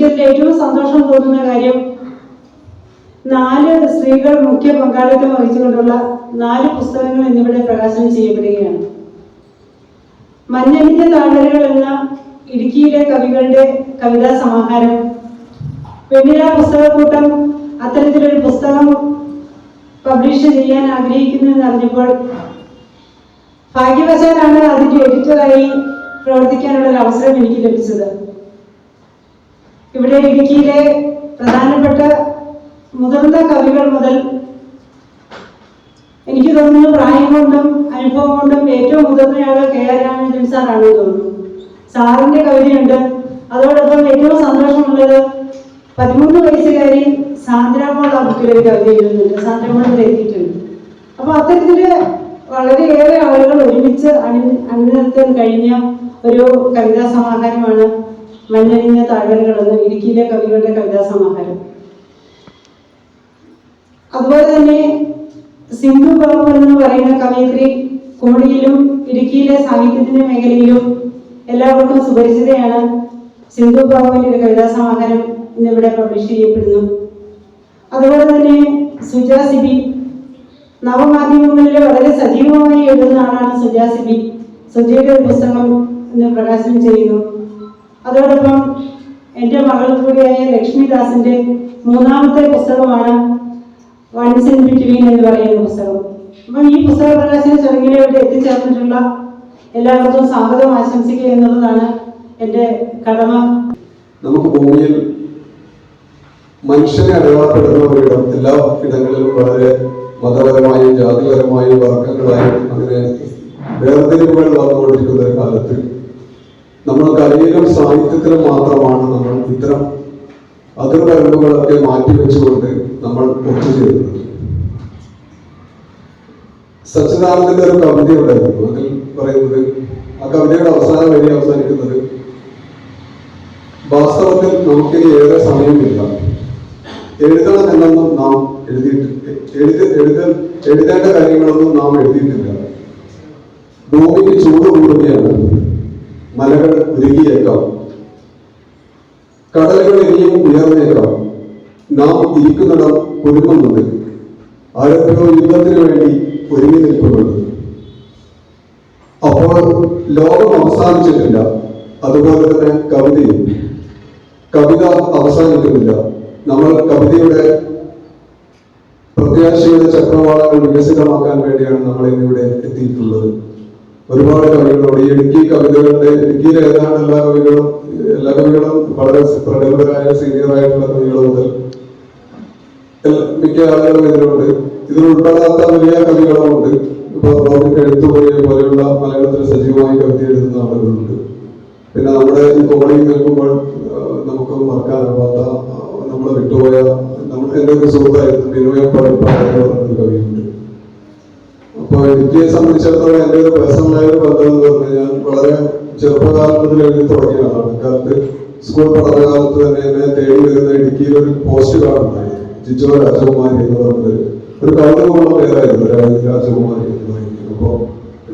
എനിക്കതിൽ ഏറ്റവും സന്തോഷം തോന്നുന്ന കാര്യം നാല് സ്ത്രീകൾ മുഖ്യ പങ്കാളിത്തം വഹിച്ചുകൊണ്ടുള്ള നാല് പുസ്തകങ്ങൾ ഇന്നിവിടെ പ്രകാശനം ചെയ്യപ്പെടുകയാണ്. മഞ്ഞളിന്റെ താഴ്വരകൾ എന്ന ഇടുക്കിയിലെ കവികളുടെ കവിതാ സമാഹാരം. വെണ്ണില പുസ്തകക്കൂട്ടം അത്തരത്തിലൊരു പുസ്തകം പബ്ലിഷ് ചെയ്യാൻ ആഗ്രഹിക്കുന്നു എന്നറിഞ്ഞപ്പോൾ ഭാഗ്യവശാലാണ് അതിന്റെ എഡിറ്ററായി പ്രവർത്തിക്കാനുള്ള ഒരു അവസരം എനിക്ക് ലഭിച്ചത്. ഇവിടെ ഇടുക്കിയിലെ പ്രധാനപ്പെട്ട മുതിർന്ന കവികൾ മുതൽ എനിക്ക് തോന്നുന്നു പ്രായം കൊണ്ടും അനുഭവം കൊണ്ടും ഏറ്റവും മുതിർന്നയാൾ കെ ആർ രാമചന്ദ്രൻ സാറാണെന്ന് തോന്നുന്നു. സാറിന്റെ കവിതയുണ്ട്. അതോടൊപ്പം ഏറ്റവും സന്തോഷമുള്ളത് പതിമൂന്ന് വയസ്സുകാരി സാന്ദ്രാമോൾ ഒരു കവിത എഴുതുന്നുണ്ട്. സാന്ദ്രാമോൾ എഴുതിയിട്ടുണ്ട്. അപ്പൊ അത്തരത്തിൽ വളരെയേറെ ആളുകൾ ഒരുമിച്ച് അണി അണിനിർത്താൻ കഴിഞ്ഞ ഒരു കവിതാ സമാഹാരമാണ് മഞ്ഞണിഞ്ഞ താഴ്വരകൾ എന്ന ഇടുക്കിയിലെ കവികളുടെ കവിതാ സമാഹാരം അതുപോലെ തന്നെ സിന്ധു ബാബു എന്ന് പറയുന്ന കവയിത്രി കോടിയിലും ഇടുക്കിയിലെ സാഹിത്യത്തിന്റെ മേഖലയിലും എല്ലാവർക്കും സുപരിചിതയാണ് സിന്ധു ബാബുവിന്റെ ഒരു കവിതാ സമാഹാരം ഇന്നിവിടെ പബ്ലിഷ് ചെയ്യപ്പെടുന്നു. അതുപോലെ തന്നെ സുജാ സിബി നവമാധ്യമങ്ങളിൽ വളരെ സജീവമായി എഴുതുന്ന ആളാണ് സുജാ സിബി. സുജയുടെ പുസ്തകം ഇന്ന് പ്രകാശനം ചെയ്യുന്നു. അതോടൊപ്പം എന്റെ മകൾ കൂടിയായ ലക്ഷ്മിദാസിന്റെ മൂന്നാമത്തെ പുസ്തകമാണ് വൺസ് ഇൻ ബിറ്റ്വീൻ എന്ന് പറയുന്ന പുസ്തകം. അപ്പം ഈ പുസ്തക പ്രകാശന ചടങ്ങിലേക്ക് എത്തിച്ചേർന്നിട്ടുള്ള എല്ലാവർക്കും സ്വാഗതം ആശംസിക്കുക എന്നുള്ളതാണ് എന്റെ കടമ. നമുക്ക് ഭൂമിയിൽ മനുഷ്യനെ അടയാളപ്പെടുന്ന ഒരിടം എല്ലാ ഇടങ്ങളിലും വളരെ മതപരമായും ജാതിപരമായും വർഗങ്ങളായും അങ്ങനെ വേർതിരിവുകൾ വന്നുകൊണ്ടിരിക്കുന്ന ഒരു കാലത്ത് നമ്മൾ കലയിലും സാഹിത്യത്തിലും മാത്രമാണ് നമ്മൾ ഇത്തരം അതിർവരമ്പുകളൊക്കെ മാറ്റിവെച്ചുകൊണ്ട് നമ്മൾ ഒത്തുചേരുന്നത് സച്ചിദാനന്ദന്റെ ഒരു കവിത ഉണ്ടായിരുന്നു. അതിൽ പറയുന്നത് ആ കവിതയുടെ അവസാന വഴി അവസാനിക്കുന്നത് വാസ്തവത്തിൽ നമുക്കിനി ഏറെ സമയമില്ല. എഴുതണം എന്നൊന്നും നാം എഴുതിയിട്ട് എഴുതി എഴുത എഴുതേണ്ട കാര്യങ്ങളൊന്നും നാം എഴുതിയിട്ടില്ല. ഭൂമിക്ക് ചൂട് കൂടുകയാണ് മലകൾ ഉരുകിയേക്കാം കടലുകൾ ഇനിയും ഉയർന്നേക്കാം. നാം ഇരിക്കുന്നിടം കുരുങ്ങുന്നുണ്ട് ആരൊക്കെയോ യുദ്ധത്തിന് വേണ്ടി ഒരുങ്ങി നിൽക്കുന്നുണ്ട് അപ്പോൾ ലോകം അവസാനിച്ചിട്ടില്ല. അതുപോലെ തന്നെ കവിതയും. കവിത അവസാനിക്കുന്നില്ല. നമ്മൾ കവിതയുടെ പ്രത്യാശയുടെ ചക്രവാളങ്ങൾ വികസിതമാക്കാൻ വേണ്ടിയാണ് നമ്മൾ ഇന്നിവിടെ എത്തിയിട്ടുള്ളത്. ഒരുപാട് കവികളോട് ഈ ഇടുക്കി കവിതകളുടെ ഇടുക്കിയിലെ ഏതാണ്ട് എല്ലാ കവികളും എല്ലാ കവികളും വളരെ പ്രഗത്ഭരായ സീനിയർ ആയിട്ടുള്ള കവികൾ മുതൽ മിക്ക ആളുകളും ഇതിലുണ്ട്. ഇതിൽ ഉൾപ്പെടാത്ത വലിയ കവികളുമുണ്ട് ഇപ്പൊ റോബിൻ എഴുത്തുപോയ പോലെയുള്ള മലയാളത്തിൽ സജീവമായി കവിത എഴുതുന്ന ആളുകളുണ്ട്. പിന്നെ നമ്മുടെ ഈ കോളി നിൽക്കുമ്പോൾ നമുക്ക് മറക്കാനാവാത്ത നമ്മളെ വിട്ടുപോയ നമ്മൾ എന്തൊക്കെ സുഹൃത്തായിരുന്നു ബിനോയ പടിപ്പാറ കവിയുണ്ട്. അപ്പൊ എനിക്ക് സംബന്ധിച്ചിടത്തോളം എന്റെ ഒരു പേഴ്സണലായ ഒരു ബന്ധം എന്ന് പറഞ്ഞു ഞാൻ വളരെ ചെറുപ്പകാലം മുതൽ എഴുതി തുടങ്ങിയ ആളാണ് കാലത്ത് സ്കൂൾ പഠനകാലത്ത് തന്നെ എന്നെ തേടി വരുന്ന ഇടുക്കിയിൽ ഒരു പോസ്റ്റ് ഉണ്ടായിരുന്നു ജിജോ രാജകുമാരി എന്ന് പറഞ്ഞത് ഒരു കൗതുകമുള്ള പേരായിരുന്നു രാജ- രാജകുമാരി എന്ന് പറയുന്നത്. അപ്പോൾ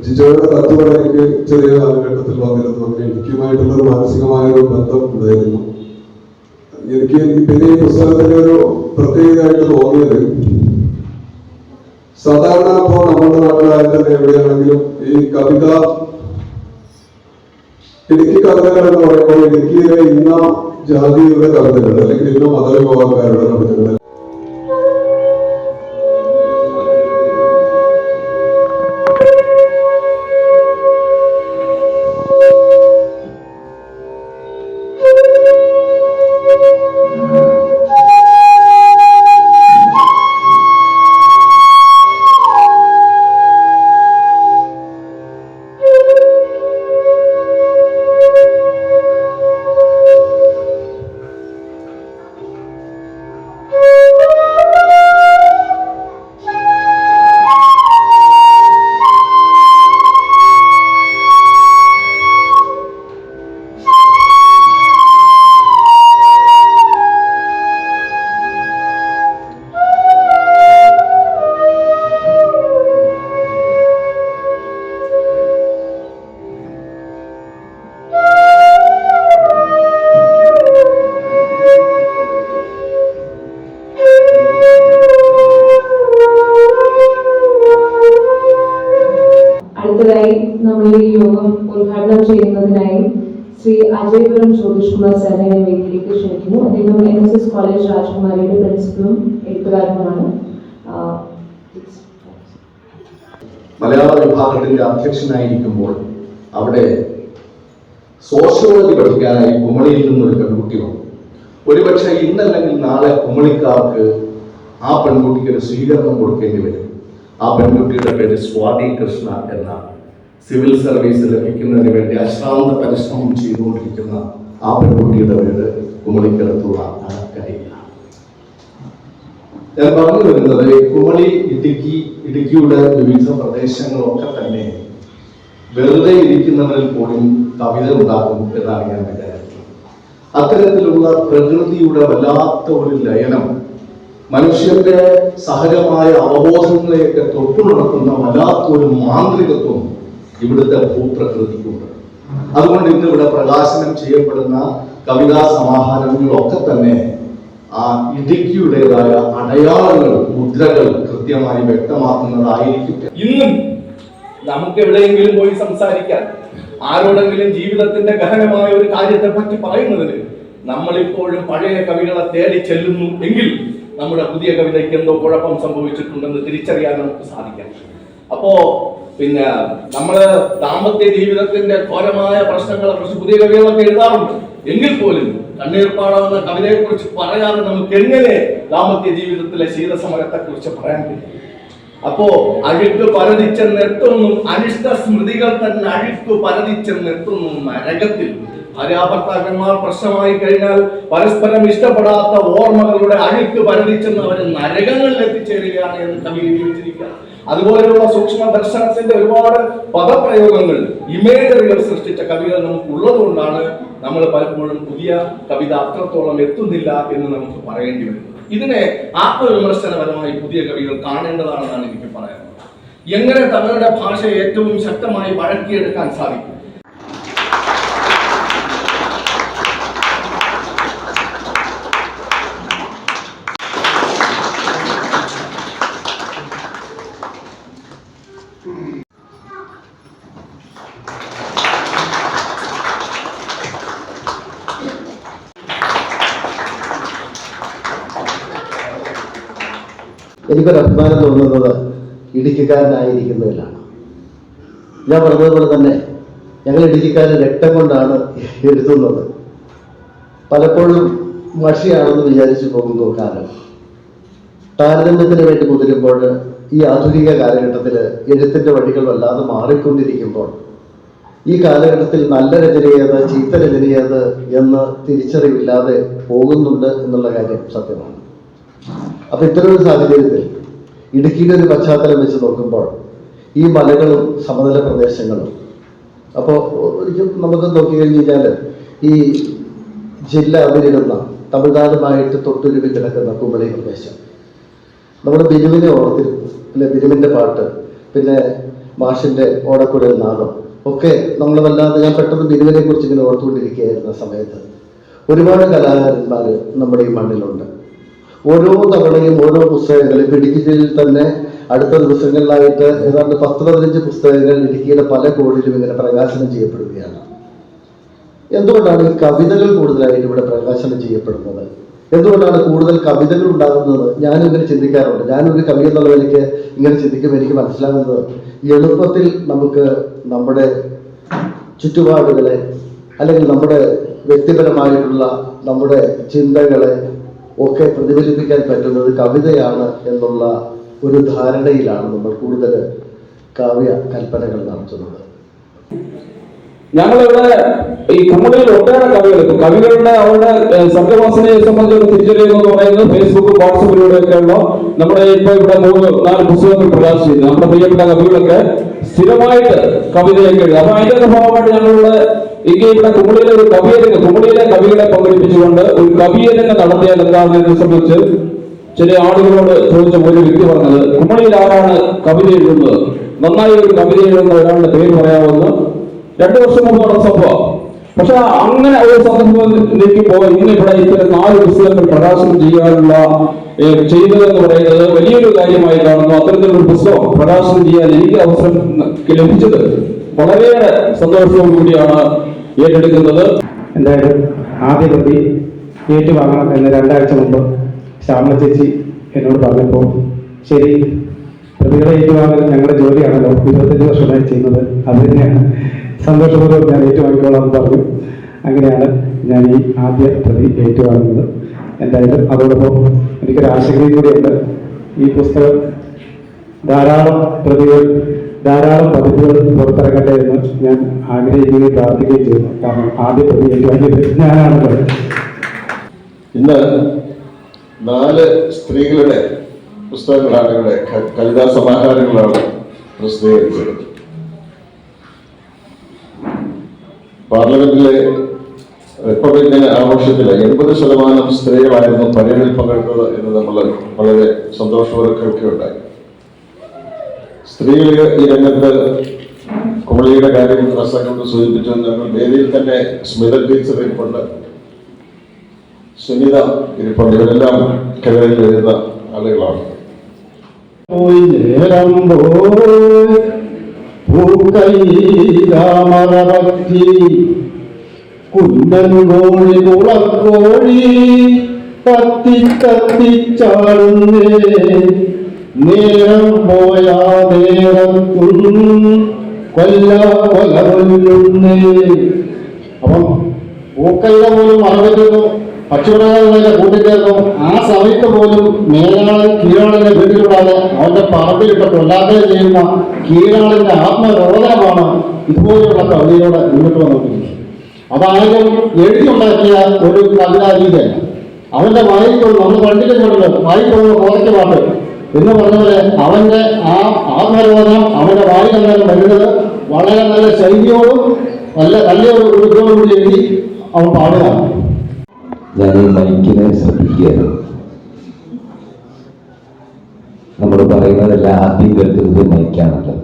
ജിജോയുടെ തത്വം എനിക്ക് ചെറിയ കാലഘട്ടത്തിൽ വന്നിരുന്നു അങ്ങനെ ഇടുക്കിയുമായിട്ടുള്ള ഒരു മാനസികമായ ഒരു ബന്ധം ഉണ്ടായിരുന്നു. എനിക്ക് പിന്നെ ഈ പുസ്തകത്തിന്റെ ഒരു പ്രത്യേകതയായിട്ട് തോന്നിയത് സാധാരണ ഇപ്പോൾ നമ്മുടെ നാട്ടിലായാലും എവിടെയാണെങ്കിലും ഈ കവിത ഇടുക്കി കവിതകൾ എന്ന് പറയുമ്പോൾ ഇടുക്കിയിലെ ഇന്ന ജാതിയുടെ കവിതകൾ അല്ലെങ്കിൽ ഇന്ന മതവിഭാഗക്കാരുടെ കവിതകൾ നമ്മൾ ഈ യോഗം ഉദ്ഘാടനം ചെയ്യുന്നതിനായി ശ്രീ അജയപുരം ജ്യോതിഷ് കുമാർ സാറിനെ വേദിയിലേക്ക് ക്ഷണിക്കുന്നു. അദ്ദേഹം എൻ എസ് എസ് കോളേജ് രാജകുമാരിയുടെ പ്രിൻസിപ്പളും എഴുത്തുകാരനുമാണ് മലയാള വിഭാഗത്തിന്റെ അധ്യക്ഷനായിരിക്കുമ്പോൾ അവിടെ സോഷ്യോളജി പഠിക്കാനായി കുമളിയിൽ നിന്നൊരു പെൺകുട്ടി വന്നു. ഒരുപക്ഷെ ഇന്നല്ലെങ്കിൽ നാളെ കുമളിക്കാർക്ക് ആ പെൺകുട്ടിക്ക് ഒരു സ്വീകരണം കൊടുക്കേണ്ടി വരും. ആ പെൺകുട്ടിയുടെ പേര് സ്വാതി കൃഷ്ണ എന്നാണ്. സിവിൽ സർവീസ് ലഭിക്കുന്നതിന് വേണ്ടി അശ്രാന്ത പരിശ്രമം ചെയ്തുകൊണ്ടിരിക്കുന്ന ആ പെൺകുട്ടിയുടെ വീട് കുമളിക്കടുത്തുള്ള അണക്കരയിലാണ് ഞാൻ പറഞ്ഞു വരുന്നത് കുമളി ഇടുക്കി ഇടുക്കിയുടെ വിവിധ പ്രദേശങ്ങളൊക്കെ തന്നെ വെറുതെ ഇരിക്കുന്നവരിൽ പോലും കവിത ഉണ്ടാകും എന്നാണ് ഞാൻ വിചാരിക്കുന്നത്. അത്തരത്തിലുള്ള പ്രകൃതിയുടെ വല്ലാത്ത ഒരു ലയനം മനുഷ്യന്റെ സഹജമായ അവബോധങ്ങളെയൊക്കെ തൊട്ടുണർത്തുന്ന വല്ലാത്തൊരു മാന്ത്രികത്വം ഇവിടുത്തെ ഭൂപ്രകൃതിക്കുണ്ട് അതുകൊണ്ട് ഇന്ന് ഇവിടെ പ്രകാശനം ചെയ്യപ്പെടുന്ന കവിതാ സമാഹാരങ്ങളൊക്കെ തന്നെ ആ ഇടുക്കിയുടേതായ അടയാളങ്ങൾ മുദ്രകൾ കൃത്യമായി വ്യക്തമാക്കുന്നതായിരിക്കും. ഇന്നും നമുക്ക് എവിടെയെങ്കിലും പോയി സംസാരിക്കാൻ ആരോടെങ്കിലും ജീവിതത്തിന്റെ ഗഹനമായ ഒരു കാര്യത്തെ പറ്റി പറയുന്നതിന് നമ്മൾ ഇപ്പോഴും പഴയ കവികളെ തേടി ചെല്ലുന്നു എങ്കിൽ നമ്മുടെ പുതിയ കവിതയ്ക്ക് എന്തോ കുഴപ്പം സംഭവിച്ചിട്ടുണ്ടെന്ന് തിരിച്ചറിയാൻ നമുക്ക് സാധിക്കാം. അപ്പോ പിന്നെ നമ്മൾ ദാമ്പത്യ ജീവിതത്തിന്റെ ഘോരമായ പ്രശ്നങ്ങൾ കുറച്ച് പുതിയ കവികളൊക്കെ എഴുതാറുണ്ട്. എങ്കിൽ പോലും കണ്ണീർപ്പാടാവുന്ന കവിതയെ കുറിച്ച് പറയാതെ നമുക്ക് എങ്ങനെ ദാമ്പത്യ ജീവിതത്തിലെ ശീതസമരത്തെ കുറിച്ച് പറയാൻ കഴിയും അപ്പോ അഴുക്ക് പരതിച്ചെന്നെത്തുന്നു അനിഷ്ട സ്മൃതികൾ തന്നെ അഴുക്ക് പരതിച്ചെന്നെത്തുന്നു നരകത്തിൽ ഭാര്യാഭർത്താക്കന്മാർ പ്രശ്നമായി കഴിഞ്ഞാൽ പരസ്പരം ഇഷ്ടപ്പെടാത്ത ഓർമ്മകളുടെ അഴുക്ക് പരതിച്ചെന്ന് അവർ നരകങ്ങളിൽ എത്തിച്ചേരുകയാണ് എന്ന് കവി അതുപോലെയുള്ള സൂക്ഷ്മ ദർശനത്തിന്റെ ഒരുപാട് പദപ്രയോഗങ്ങൾ ഇമേജറികൾ സൃഷ്ടിച്ച കവികൾ നമുക്ക് ഉള്ളതുകൊണ്ടാണ് നമ്മൾ പലപ്പോഴും പുതിയ കവിത അത്രത്തോളം എത്തുന്നില്ല എന്ന് നമുക്ക് പറയേണ്ടി വരുന്നത്. ഇതിനെ ആത്മവിമർശനപരമായി പുതിയ കവികൾ കാണേണ്ടതാണെന്നാണ് എനിക്ക് പറയാനുള്ളത്. എങ്ങനെ തങ്ങളുടെ ഭാഷയെ ഏറ്റവും ശക്തമായി വഴക്കിയെടുക്കാൻ സാധിക്കും? എനിക്കൊരു അഭിമാനം തോന്നുന്നത് ഇടുക്കിക്കാരനായിരിക്കുന്നതിലാണ്. ഞാൻ പറഞ്ഞതുപോലെ തന്നെ ഞങ്ങൾ ഇടുക്കിക്കാരൻ രക്തം കൊണ്ടാണ് എഴുതുന്നത്. പലപ്പോഴും മഷിയാണെന്ന് വിചാരിച്ചു പോകുന്നു കാലം. താരതമ്യത്തിന് വേണ്ടി മുതിരുമ്പോൾ ഈ ആധുനിക കാലഘട്ടത്തിൽ എഴുത്തിന്റെ വഴികൾ വല്ലാതെ മാറിക്കൊണ്ടിരിക്കുമ്പോൾ ഈ കാലഘട്ടത്തിൽ നല്ല രചനയേത് ചീത്ത രചനയേത് എന്ന് തിരിച്ചറിവില്ലാതെ പോകുന്നുണ്ട് എന്നുള്ള കാര്യം സത്യമാണ്. അപ്പൊ ഇത്തരം ഒരു സാഹചര്യത്തിൽ ഇടുക്കിയുടെ ഒരു പശ്ചാത്തലം വെച്ച് നോക്കുമ്പോൾ ഈ മലകളും സമതല പ്രദേശങ്ങളും അപ്പോൾ ഒരിക്കലും നമുക്ക് നോക്കിക്കഴിഞ്ഞ് കഴിഞ്ഞാൽ ഈ ജില്ല അതിരിടുന്ന തമിഴ്നാടുമായിട്ട് തൊട്ടുരുവി കിടക്കുന്ന കുമളി പ്രദേശം. നമ്മുടെ ബിരുവിനെ ഓർത്തിരുന്നു അല്ലെ ബിരുവിന്റെ പാട്ട് പിന്നെ മാഷിന്റെ ഓടക്കുഴൽ നാദം ഒക്കെ നമ്മൾ വല്ലാതെ ഞാൻ പെട്ടെന്ന് ബിരുവിനെ കുറിച്ച് ഇങ്ങനെ ഓർത്തുകൊണ്ടിരിക്കുകയായിരുന്ന സമയത്ത് ഒരുപാട് കലാകാരന്മാർ നമ്മുടെ ഈ മണ്ണിലുണ്ട്. ഓരോ തവണയും ഓരോ പുസ്തകങ്ങൾ ഇപ്പം ഇടുക്കി ജില്ലയിൽ തന്നെ അടുത്ത ദിവസങ്ങളിലായിട്ട് ഏതാണ്ട് പത്ത് പതിനഞ്ച് പുസ്തകങ്ങൾ ഇടുക്കിയുടെ പല കോണിലും ഇങ്ങനെ പ്രകാശനം ചെയ്യപ്പെടുകയാണ്. എന്തുകൊണ്ടാണ് ഈ കവിതകൾ കൂടുതലായിട്ട് ഇവിടെ പ്രകാശനം ചെയ്യപ്പെടുന്നത്? എന്തുകൊണ്ടാണ് കൂടുതൽ കവിതകൾ ഉണ്ടാകുന്നത്? ഞാനും ഇങ്ങനെ ചിന്തിക്കാറുണ്ട്. ഞാനൊരു കവി എന്നുള്ള നിലയ്ക്ക് ഇങ്ങനെ ചിന്തിക്കുമ്പോൾ എനിക്ക് മനസ്സിലാകുന്നത് എളുപ്പത്തിൽ നമുക്ക് നമ്മുടെ ചുറ്റുപാടുകളെ അല്ലെങ്കിൽ നമ്മുടെ വ്യക്തിപരമായിട്ടുള്ള നമ്മുടെ ചിന്തകളെ ഒക്കെ പ്രതിഫലിപ്പിക്കാൻ പറ്റുന്നത് കവിതയാണ് എന്നുള്ള ഒരു ധാരണയിലാണ് നമ്മൾ കൂടുതൽ കാവ്യ കൽപ്പനകൾ നടത്തുന്നത്. ഞങ്ങളിവിടെ ഈ കുമ്മളിയിൽ ഒട്ടേറെ കവികൾ ഇപ്പൊ കവികളുടെ അവരുടെ സത്യവാസനയെ സംബന്ധിച്ച് തിരിച്ചറിയുക എന്ന് പറയുന്നത് ഫേസ്ബുക്ക് വാട്സപ്പിലൂടെയൊക്കെയുള്ള നമ്മുടെ ഇപ്പൊ ഇവിടെ മൂന്ന് നാല് പുസ്തകങ്ങൾ പ്രകാശിച്ചിരുന്നു നമ്മുടെ പ്രിയപ്പെട്ട കവികളൊക്കെ സ്ഥിരമായിട്ട് കവിതയൊക്കെ എഴുതും അപ്പൊ അതിന്റെ ഭാഗമായിട്ട് ഞങ്ങളുടെ ഇങ്ങനെ ഇവിടെ ഒരു ഒരു കവിയരങ്ങ് കുമ്മളിയിലെ കവികളെ പങ്കെടുപ്പിച്ചുകൊണ്ട് ഒരു കവിയരങ്ങ് നടത്തിയാൽ എന്താണെന്നതിനെ സംബന്ധിച്ച് ചില ആളുകളോട് ചോദിച്ച ഒരു വ്യക്തി പറഞ്ഞത് കുമ്മളിയിൽ ആരാണ് കവിത എഴുതുന്നത്? നന്നായി ഒരു കവിത എഴുതുന്ന ഒരാളുടെ പേര് പറയാമെന്ന് രണ്ടു വർഷം മുമ്പ് നടന്ന സംഭവം. പക്ഷെ അങ്ങനെ ഒരു സന്ദർഭത്തിലേക്ക് പോയി ഇന്ന് ഇവിടെ ഇത്തരം നാല് പുസ്തകങ്ങൾ പ്രകാശനം ചെയ്യാനുള്ള ചെയ്തത് എന്ന് പറയുന്നത് വലിയൊരു കാര്യമായി കാണുന്നു. അത്തരത്തിലൊരു പുസ്തകം പ്രകാശനം ചെയ്യാൻ എനിക്ക് അവസരം ലഭിച്ചത് വളരെയേറെ സന്തോഷത്തോടു കൂടിയാണ്. ഏറ്റെടുക്കുന്നത്? എന്തായാലും ആദ്യ പ്രതി ഏറ്റുവാങ്ങണം എന്ന് രണ്ടാഴ്ച മുമ്പ് ശ്യാമള ചേച്ചി എന്നോട് പറഞ്ഞപ്പോൾ ശരി പ്രതികളെ ഏറ്റുവാങ്ങൽ ഞങ്ങളുടെ ജോലിയാണല്ലോ. ഇരുപത്തഞ്ച് വർഷമായി ചെയ്യുന്നത്. അത് തന്നെയാണ്. സന്തോഷപൂർവം ഞാൻ ഏറ്റുവാങ്ങിക്കോളാം പറഞ്ഞു. അങ്ങനെയാണ് ഞാൻ ഈ ആദ്യ പ്രതി ഏറ്റുവാങ്ങുന്നത്. എന്തായാലും അതോടൊപ്പം എനിക്കൊരു ആശങ്കയും കൂടിയുണ്ട്. ഈ പുസ്തകം ധാരാളം പ്രതികൾ ധാരാളം പതിപ്പുകൾ പുറത്തിറങ്ങട്ടെ എന്ന് ഞാൻ ആഗ്രഹിക്കുകയും പ്രാർത്ഥിക്കുകയും ചെയ്യുന്നു കാരണം ആദ്യ പ്രതി ഏറ്റുവാങ്ങിയത് ഞാനാണല്ലോ ഇന്ന് നാല് സ്ത്രീകളുടെ പുസ്തകങ്ങളാണ് ഇവിടെ കവിതാ സമാഹാരങ്ങളാണ് പ്രസിദ്ധീകരിച്ചത്. പാർലമെന്റിലെ റിപ്പബ്ലിക്കൻ ആഘോഷത്തിലെ എൺപത് ശതമാനം സ്ത്രീകളായിരുന്നു പരേഡിൽ പങ്കെടുത്തത് എന്ന് നമ്മൾ വളരെ സന്തോഷപൂർവം കേൾക്കുകയുണ്ടായി. സ്ത്രീകൾ ഈ രംഗത്ത് കോളിയുടെ കാര്യം പ്രസംഗം സൂചിപ്പിച്ചു നമ്മൾ വേദിയിൽ തന്നെ സ്മിത ടീച്ചർ ഇരിപ്പുണ്ട്. സുനിത ഇരിപ്പുണ്ട്. ഇവരെല്ലാം കവിതയിൽ എഴുതുന്ന ആളുകളാണ്. പൂക്കൈരാമറവത്തി കുന്നൻ കോഴി നേരം പോയാ നേരം കൊല്ല കൊല കൊല്ലുന്നേ അപ്പം പൂക്കൈയുടെ പോലും മറവിക്കുന്നു പക്ഷിമൃഗങ്ങളുടെ കൂട്ടിച്ചേർന്നു. ആ സമയത്ത് പോലും മേലാളൻ കീഴാളിനെ വീട്ടിലൂടാതെ അവന്റെ പറമ്പിലിട്ട് കൊല്ലാതെ ചെയ്യുന്ന കീഴാളിന്റെ ആത്മരോധനമാണ് ഇതുപോലെയുള്ള കവിതയിലൂടെ മുന്നോട്ട് വന്നുകൊണ്ടിരിക്കുന്നത്. അതായാലും എഴുതിയുണ്ടാക്കിയ ഒരു കവിതാ രീതിയല്ല അവന്റെ വായിക്കൊണ്ട് നമ്മൾ കണ്ടിട്ടുണ്ടല്ലോ വായിക്കുന്ന കുറച്ച് പാട്ട്. എന്ന് പറഞ്ഞ പോലെ അവന്റെ ആ ആത്മരോധം അവന്റെ വായി കണ്ടാലും വരുന്നത്. വളരെ നല്ല ശൈലിയോടും നല്ല നല്ല ഒരു ഇതോടും കൂടി എഴുതി അവൻ പാടുകയാണ്. ഈ മൈക്കിനെ ശ്രദ്ധിക്കുകയായിരുന്നു നമ്മൾ പറയുന്നതെല്ലാം ആദ്യം കേൾക്കുന്നത് മൈക്കാണല്ലോ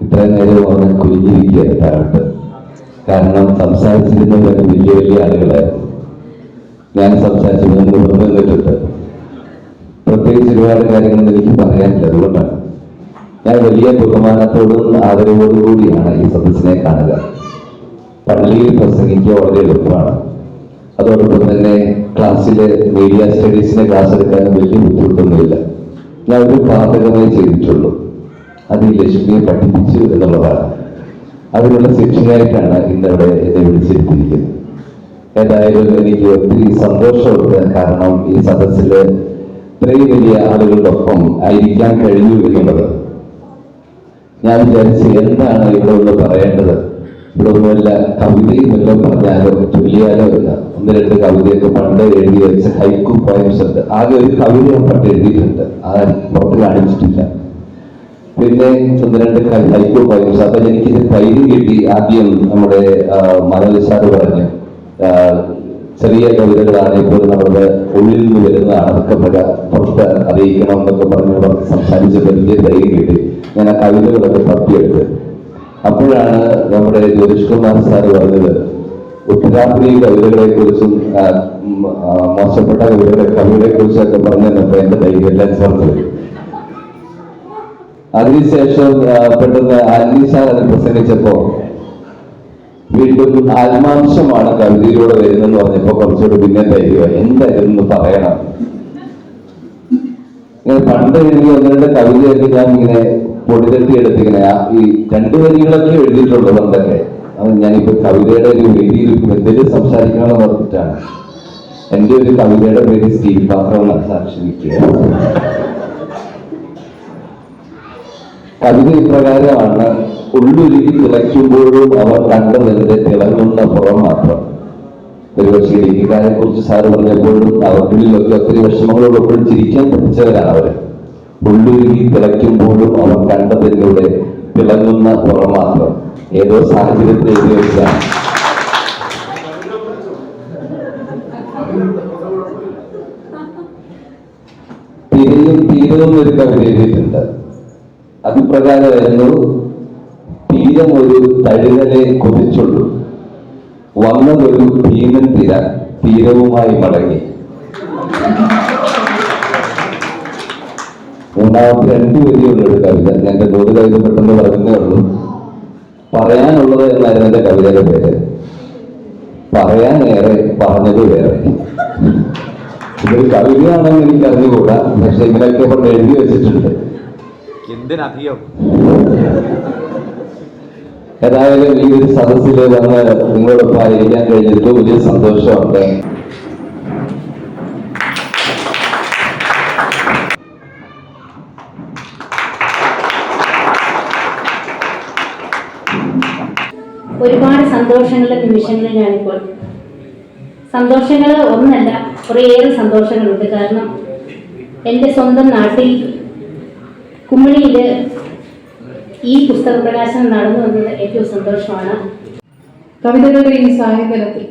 ഇത്രയും നേരം അവനെ കുനിഞ്ഞിരിക്കുകയാണ് താഴോട്ട് കാരണം സംസാരിച്ചിരുന്നവരൊക്കെ വലിയ വലിയ ആളുകളായിരുന്നു. ഞാൻ സംസാരിച്ചത് മുമ്പ് നിന്നിട്ടുണ്ട് പ്രത്യേകിച്ച് ഒരുപാട് കാര്യങ്ങൾ എനിക്ക് പറയാനില്ല. അതുകൊണ്ടാണ്. ഞാൻ വലിയ ബഹുമാനത്തോടും ആദരവോടും കൂടിയാണ് ഈ സദസ്സിനെ കാണുക. പള്ളിയിൽ പ്രസംഗിക്കുക വളരെ എളുപ്പമാണ്. അതോടൊപ്പം തന്നെ ക്ലാസ്സിലെ മീഡിയ സ്റ്റഡീസിനെ ക്ലാസ് എടുക്കാനും വലിയ ബുദ്ധിമുട്ടൊന്നുമില്ല. ഞാൻ ഒരു പാതകമേ ചെയ്തിട്ടുള്ളൂ. അത് ഈ ലക്ഷ്മിയെ പഠിപ്പിച്ചു എന്നുള്ളതാണ്. അതിനുള്ള ശിക്ഷയായിട്ടാണ് ഇന്നവിടെ എന്നെ വിളിച്ചിരിക്കുന്നത്. ഏതായാലും എനിക്ക് ഒത്തിരി സന്തോഷമുണ്ട് കാരണം ഈ സദസ്സിൽ ഇത്രയും വലിയ ആളുകളുടെ ഒപ്പം ആയിരിക്കാൻ കഴിഞ്ഞു എന്നുള്ളത് ഞാൻ വിചാരിച്ചു എന്താണ് ഇവിടെ ഒന്ന് പറയേണ്ടത്? ഇവിടെ ഒന്നുമല്ല കവിതയും എല്ലാം പറഞ്ഞാലോ ചൊല്ലിയാലോ ഇല്ല. ഒന്ന് രണ്ട് കവിതയൊക്കെ പണ്ട് എഴുതി വെച്ച ഹൈക്കും പോയംസ് ഉണ്ട്. ആകെ ഒരു കവിത പണ്ട് എഴുതിയിട്ടുണ്ട്. ആ പുറത്ത് കാണിച്ചിട്ടില്ല. പിന്നെ ഒന്ന് രണ്ട് ഹൈക്കു പോയംസ് അപ്പൊ എനിക്കിത് ധൈര്യം കിട്ടി ആദ്യം നമ്മുടെ മനോജ് പറഞ്ഞു ചെറിയ കവിതകളാണ് ഇപ്പോൾ നമ്മുടെ ഉള്ളിൽ നിന്ന് വരുന്നതാണ് അതൊക്കെ പ്രക- പുറത്ത് അറിയിക്കണം എന്നൊക്കെ പറഞ്ഞു പറഞ്ഞ് സംസാരിച്ചപ്പോൾ എനിക്ക് ധൈര്യം കിട്ടി. ഞാൻ ആ കവിതകളൊക്കെ തപ്പിയെടുത്ത്. അപ്പോഴാണ് നമ്മുടെ ജ്യോതിഷ് കുമാർ സാർ പറഞ്ഞത് ഉത്തരാത്രി കവിതകളെ കുറിച്ചും മോശപ്പെട്ട കവിതകളെ കവികളെ കുറിച്ചൊക്കെ പറഞ്ഞു തന്നപ്പോ എന്റെ ധൈര്യം എല്ലാം ചേർത്ത് വരും അതിനുശേഷം പെട്ടെന്ന് സാർ അത് പ്രസംഗിച്ചപ്പോ വീണ്ടും ആത്മാംശമാണ് കവിതയിലൂടെ വരുന്നെന്ന് പറഞ്ഞപ്പോ കുറച്ചുകൂടി പിന്നെ ധൈര്യമായി. എന്തായിരുന്നു പറയണം. ഇങ്ങനെ പണ്ട് എനിക്ക് ഒന്ന് കവിതയൊക്കെ ഞാൻ ഇങ്ങനെ പൊടിതെത്തി എടുത്ത് ഇങ്ങനെ ഈ രണ്ടു വരികളൊക്കെ എഴുതിയിട്ടുള്ളത് പണ്ടൊക്കെ. അത് ഞാനിപ്പോ കവിതയുടെ ഒരു വേദിയിൽ എന്തെങ്കിലും സംസാരിക്കണമെന്ന് പറഞ്ഞിട്ടാണ് എന്റെ ഒരു കവിതയുടെ പേര് സ്റ്റീൽ പാത്രം സാക്ഷിക്കുക കവിത ഇപ്രകാരമാണ് ഉള്ളുരുകി തിളയ്ക്കുമ്പോഴും അവർ കണ്ടതിന്റെ തിളങ്ങുന്ന പുറം മാത്രം. ഒരുപക്ഷെ ഇരിക്കാരെ കുറിച്ച് സാറ് പറഞ്ഞപ്പോഴും അവർക്കുള്ളിലൊക്കെ ഒത്തിരി വിഷമങ്ങളോടൊപ്പം ചിരിക്കാൻ പഠിച്ചവരാണ് അവർ. ഉള്ളുരുകി തിളയ്ക്കുമ്പോഴും അവർ കണ്ടതിലൂടെ തിളങ്ങുന്ന പുറം മാത്രം. ഏതോ സാഹചര്യത്തിൽ വെച്ചതാണ് തിരയും തീരവും കവിത എഴുതിയിട്ടുണ്ട്. അത് പ്രകാരമായിരുന്നു തീരം ഒരു തഴുകലെ കൊതിച്ചുള്ളൂ. വന്നതൊരു ഭീമൻ തിര തീരവുമായി മടങ്ങി. മൂന്നാമത്തെ രണ്ട് വരിയുള്ള ഒരു കവിത. ഞാൻ ജോലി കവിത പെട്ടെന്ന് പറഞ്ഞേ ഉള്ളൂ. പറയാനുള്ളത് എന്നായിരുന്നു എന്റെ കവിതയുടെ പേര്. പറയാനേറെ പറഞ്ഞത് വേറെ. ഇതൊരു കവിതയാണെന്ന് എനിക്ക് അറിഞ്ഞുകൂടാ. പക്ഷെ ഇങ്ങനെയൊക്കെ എഴുതി വെച്ചിട്ടുണ്ട്. എന്തിനധികം? ഏതായാലും ഈ ഒരു സദസ്സിൽ വന്ന് നിങ്ങളോടൊപ്പം ആയിരിക്കാൻ കഴിഞ്ഞിട്ട് വലിയ സന്തോഷമുണ്ട്. ഒരുപാട് സന്തോഷങ്ങളുടെ നിമിഷങ്ങളിലാണിപ്പോൾ സന്തോഷങ്ങൾ ഒന്നല്ല കുറേയേറെ സന്തോഷങ്ങളുണ്ട്. കാരണം എന്റെ സ്വന്തം നാട്ടിൽ കുമ്മളിയിൽ ഈ പുസ്തക പ്രകാശനം നടന്നു വന്നത് ഏറ്റവും സന്തോഷമാണ്. കവിതകളുടെ ഈ സാഹിത്യത്തിൽ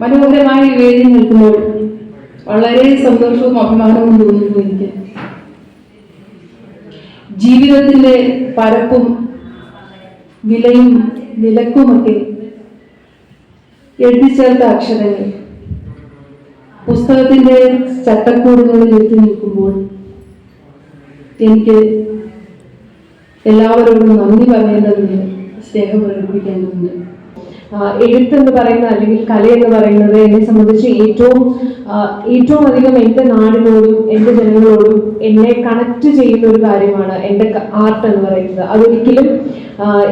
മനോഹരമായി വേദി നിൽക്കുമ്പോൾ വളരെ സന്തോഷവും അഭിമാനവും തോന്നുന്നു എനിക്ക്. ജീവിതത്തിന്റെ പരപ്പും വിലയും വിലക്കുമൊക്കെ എഴുതിച്ചേർത്ത അക്ഷരങ്ങൾ പുസ്തകത്തിന്റെ ചട്ടക്കൂടുകളിൽ എത്തി നിൽക്കുമ്പോൾ എനിക്ക് എല്ലാവരോടും നന്ദി പറയേണ്ടതുണ്ട് സ്നേഹം എഴുത്ത് എഴുത്തെന്ന് പറയുന്ന അല്ലെങ്കിൽ കല എന്ന് പറയുന്നത് എന്നെ സംബന്ധിച്ച് ഏറ്റവും ഏറ്റവും അധികം എന്റെ നാടിനോടും എന്റെ ജനങ്ങളോടും എന്നെ കണക്ട് ചെയ്യുന്ന ഒരു കാര്യമാണ് എന്റെ ആർട്ട് എന്ന് പറയുന്നത്. അതൊരിക്കലും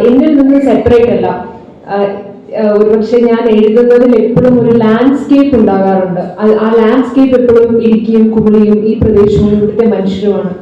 എന്നിൽ നിന്ന് സെപ്പറേറ്റ് അല്ല. ഒരുപക്ഷെ ഞാൻ എഴുതുന്നതിൽ എപ്പോഴും ഒരു ലാൻഡ്സ്കേപ്പ് ഉണ്ടാകാറുണ്ട്. ആ ലാൻഡ്സ്കേപ്പ് എപ്പോഴും ഇടുക്കിയും കുമളിയും ഈ പ്രദേശവും ഇവിടുത്തെ മനുഷ്യരുമാണ്.